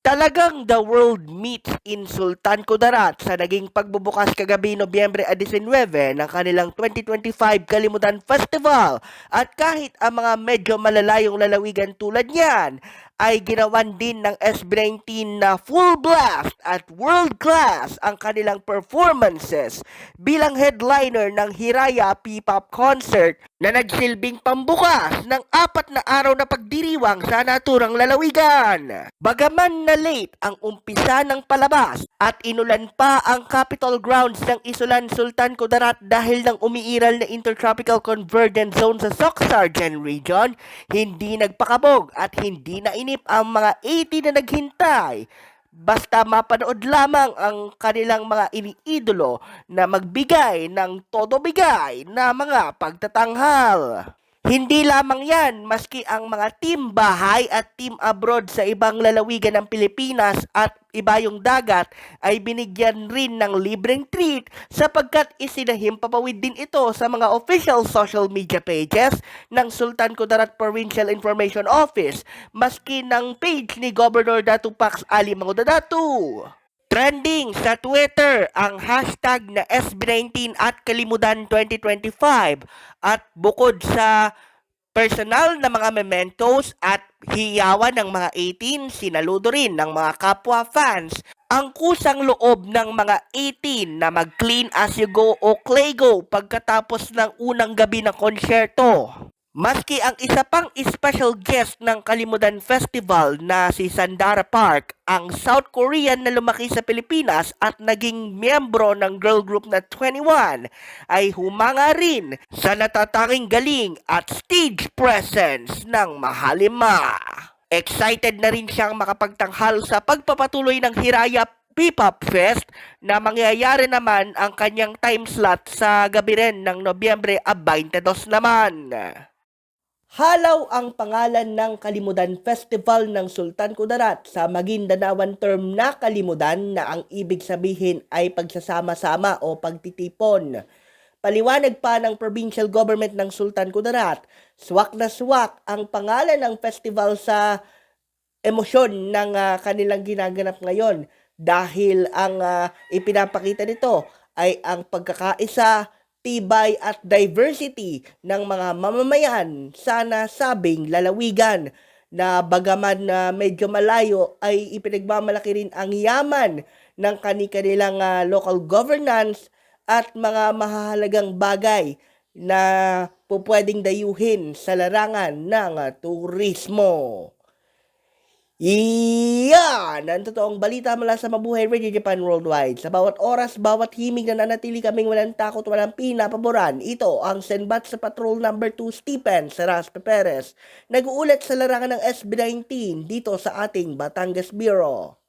Talagang the world meets in Sultan Kudarat sa naging pagbubukas kagabi Nobyembre 19 ng kanilang 2025 Kalimutan Festival. At kahit ang mga medyo malalayong lalawigan tulad niyan ay ginawan din ng SB19 na full blast at world class ang kanilang performances bilang headliner ng Hiraya P-Pop Concert na nagsilbing pambukas ng apat na araw na pagdiriwang sa naturang lalawigan. Bagaman na late ang umpisa ng palabas at inulan pa ang Capitol Grounds ng Isulan Sultan Kudarat dahil ng umiiral na Intertropical Convergence Zone sa Soxargen region, hindi nagpakabog at hindi nainip ang mga 80 na naghintay. Basta mapanood lamang ang kanilang mga iniidolo na magbigay ng todo bigay na mga pagtatanghal. Hindi lamang yan, maski ang mga team bahay at team abroad sa ibang lalawigan ng Pilipinas at iba yung dagat ay binigyan rin ng libreng treat sapagkat isinahimpapawid din ito sa mga official social media pages ng Sultan Kudarat Provincial Information Office maski ng page ni Governor Datu Pax Ali Mangudadatu. Trending sa Twitter ang hashtag na SB19 at Kalimudan 2025 at bukod sa personal na mga mementos at hiyawan ng mga 18, sinaludo rin ng mga kapwa fans ang kusang loob ng mga 18 na mag-clean as you go o clay go pagkatapos ng unang gabi ng konsyerto. Maski ang isa pang special guest ng Kalimudan Festival na si Sandara Park, ang South Korean na lumaki sa Pilipinas at naging miyembro ng girl group na 21, ay humanga rin sa natatanging galing at stage presence ng Mahalima. Excited na rin siyang makapagtanghal sa pagpapatuloy ng Hiraya P-Pop Fest na mangyayari naman ang kanyang time slot sa gabi rin ng Nobyembre 22 naman. Halaw ang pangalan ng Kalimudan Festival ng Sultan Kudarat sa Magindanawan term na Kalimudan na ang ibig sabihin ay pagsasama-sama o pagtitipon. Paliwanag pa ng provincial government ng Sultan Kudarat, swak na swak ang pangalan ng festival sa emosyon ng ah, kanilang ginaganap ngayon dahil ang ah, ipinapakita nito ay ang pagkakaisa, tibay at diversity ng mga mamamayan sa nasabing lalawigan na bagaman na medyo malayo ay ipinagmamalaki rin ang yaman ng kani-kanilang ah, local governance at mga mahahalagang bagay na pupwedeng dayuhin sa larangan ng ah, turismo. Iyan! Ang totoong balita mula sa Mabuhay Radio Japan Worldwide. Sa bawat oras, bawat himig na nanatili kaming walang takot, walang pinapaboran. Ito ang Senbat sa Patrol Number 2 Stephen Seraspe Perez. Nag-uulat sa larangan ng SB19 dito sa ating Batangas Bureau.